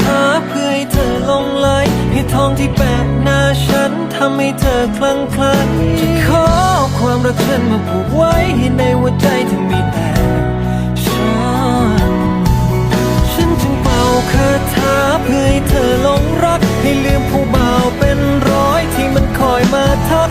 ถาเพื่อให้เธอลงไหลให้ทองที่แปะหน้าฉันทำให้เธอคลั่งคล้จะขอความรักฉันมาผูกไว้ให้ในหัวใจเธอมีแต่ฉันฉันจึงเป่าคาถาเพื่อให้เธอหลงรัก ให้ลืมผู้บ่าวเป็นร้อยที่มันคอยมาทัก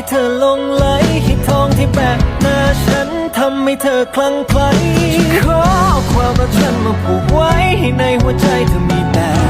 เพื่อให้เธอลงไหลให้ทองที่แบกหน้าฉันทำให้เธอคลั่งไคล้ขอความรักฉันมาผูกไว้ให้ในหัวใจเธอมีแต่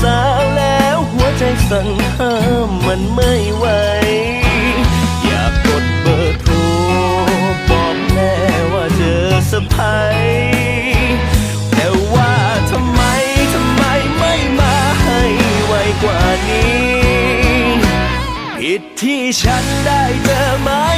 สาแล้วหัวใจสั่นห้ามมันไม่ไหว อยากกดเบอร์โทรบอกแม่ว่าเจอสะพายแต่ว่าทำไมทำไมไม่มาให้ไวกว่านี้ ผิดที่ฉันได้เจอไม้งาม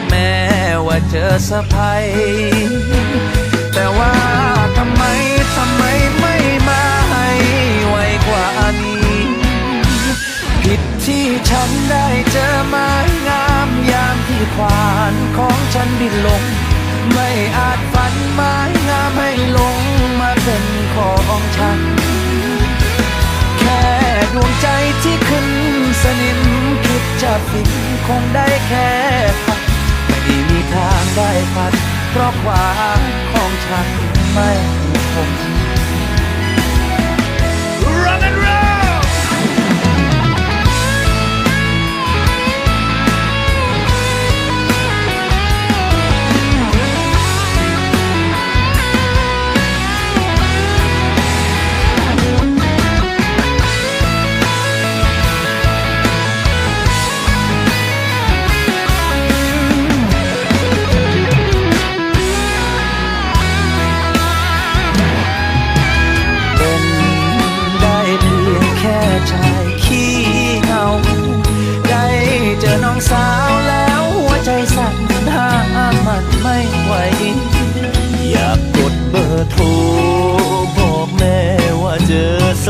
ว่าเจอสะพายแต่ว่าทำไมทำไมไม่มาให้ไวกว่านี้ ผิดที่ฉันได้เจอไม้งามยามที่ควานของฉันบินลง ไม่อาจฝันไม้งามให้ลงมาเป็นของฉัน แค่ดวงใจที่ขึ้นสนิมคิดจะฟินคงได้แค่างได้ฝันเพราะความของฉันไม่คง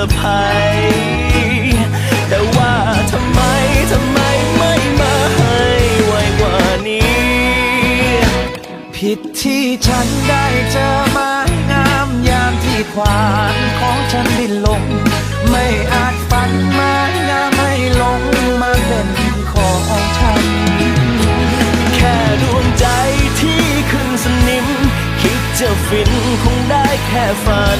ะพายแต่ว่าทำไมทำไมไม่มาให้ไวกว่านี้ ผิดที่ฉันได้เจอไม้งามยามที่ควานของฉันบินลง ไม่อาจฝันไม้งามให้ลงมาเป็นของฉัน แค่ดวงใจที่ขึ้นสนิม คิดจะฟินคงได้แค่ฝัน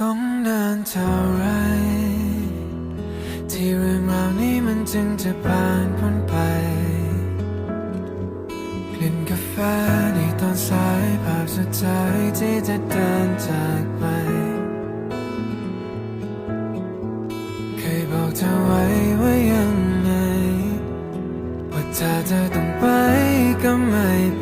ต้องนานเท่าไร ที่เรื่องราวนี้มันจึงจะผ่านพ้นไป กลิ่นกาแฟในตอนสายภาพสุดท้ายที่จะเดินจากไป เคยบอกเธอไว้ว่ายังไง ว่าถ้าเธอต้องไปก็ไม่เป็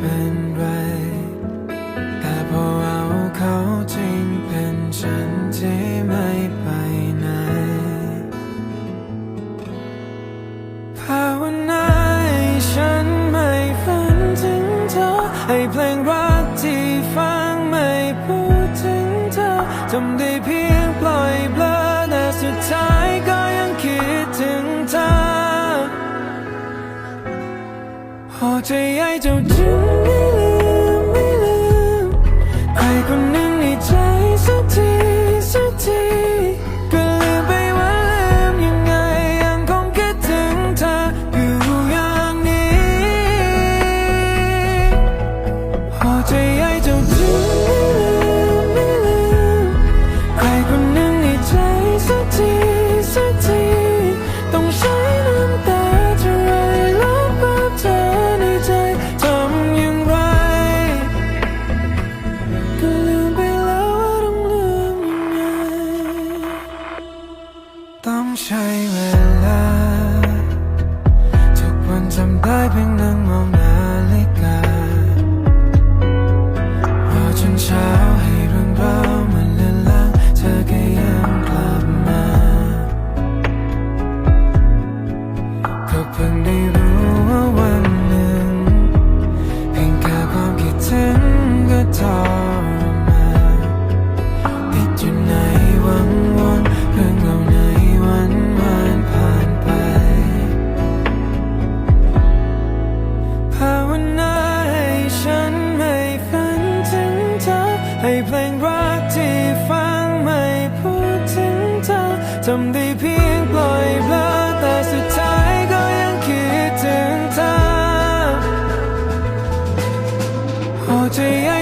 พอใจใ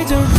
ใจ